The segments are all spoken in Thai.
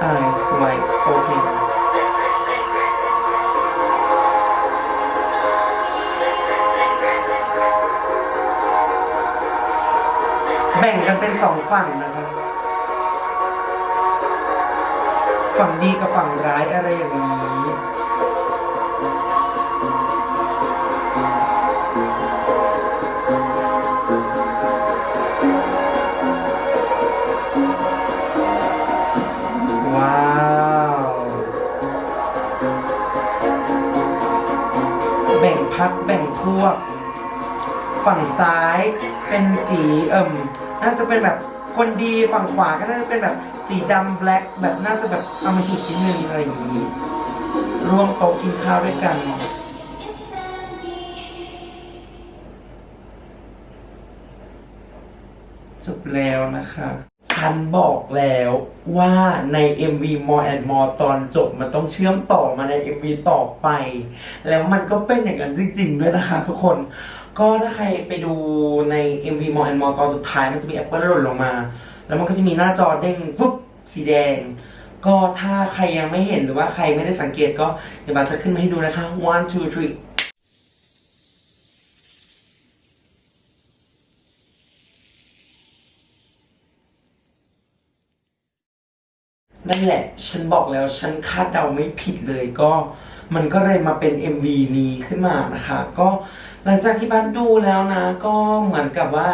eyes wide open แบ่งกันเป็นสองฝั่งนะคะฝั่งดีกับฝั่งร้ายอะไรอย่างนี้ พักแบ่งพวก ฝั่งซ้ายเป็นสีเอิ่มน่าจะเป็นแบบคนดีฝั่งขวาก็น่าจะเป็นแบบสีดำแบล็คแบบน่าจะแบบเอามาหิดนิดนึงอะไรอย่างนี้ร่วมโต๊ะกินข้าวด้วยกัน จบแล้วนะคะ ฉันบอกแล้วว่าใน MV More and More ตอนจบมันต้องเชื่อมต่อมาใน MV ต่อไป แล้วมันก็เป็นอย่างนั้นจริง ๆ ด้วยนะคะทุกคนก็ถ้าใครไปดูใน MV More and More ตอนสุดท้ายมันจะมีแอปเปิลหล่นลงมา แล้วมันก็จะมีหน้าจอเด้งฟุ๊บสีแดง ก็ถ้าใครยังไม่เห็นหรือว่าใครไม่ได้สังเกตก็เดี๋ยวบาจะขึ้นมาให้ดูนะคะ one two three นั่นแหละ ฉันบอกแล้วฉันคาดเดาไม่ผิดเลยก็มันก็เลยมาเป็น MV นี้ขึ้นมานะคะ ก็หลังจากที่บ้านดูแล้วนะ ก็เหมือนกับว่า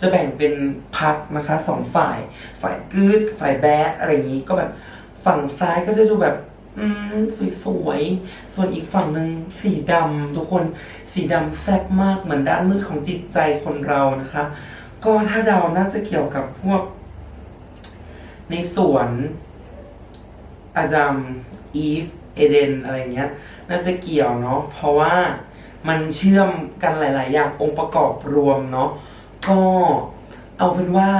จะแบ่งเป็นพักนะคะสองฝ่าย ฝ่ายกู๊ดฝ่ายแบดอะไรอย่างนี้ก็แบบฝั่งซ้ายก็จะดูแบบ อืมสวยๆ ส่วนอีกฝั่งหนึ่งสีดำทุกคนสีดำแซ่บมากเหมือนด้านมืดของจิตใจคนเรานะคะ ก็ถ้าเดาน่าจะเกี่ยวกับพวก ในสวน อาดัมอีฟเอเดนอะไรเงี้ยน่าจะเกี่ยวเนาะเพราะว่ามันเชื่อมกันหลาย ๆ อย่างองค์ประกอบรวมเนาะก็เอาเป็นว่า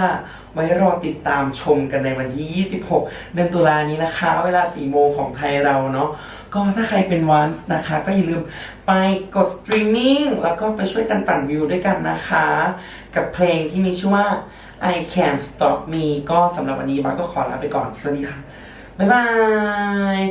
ไว้รอติดตามชมกันในวันที่ 26 เดือนตุลานี้นะคะ เวลา 4 โมงของไทยเราเนาะก็ถ้าใครเป็นวันนะคะ ก็อย่าลืมไปกดสตรีมมิ่งแล้วก็ไปช่วยกันปั่นวิวด้วยกันนะคะ กับเพลงที่มีชื่อว่า I Can't Stop Me ก็สำหรับวันนี้บัสก็ขอลาไปก่อน สวัสดีค่ะ บ๊ายบาย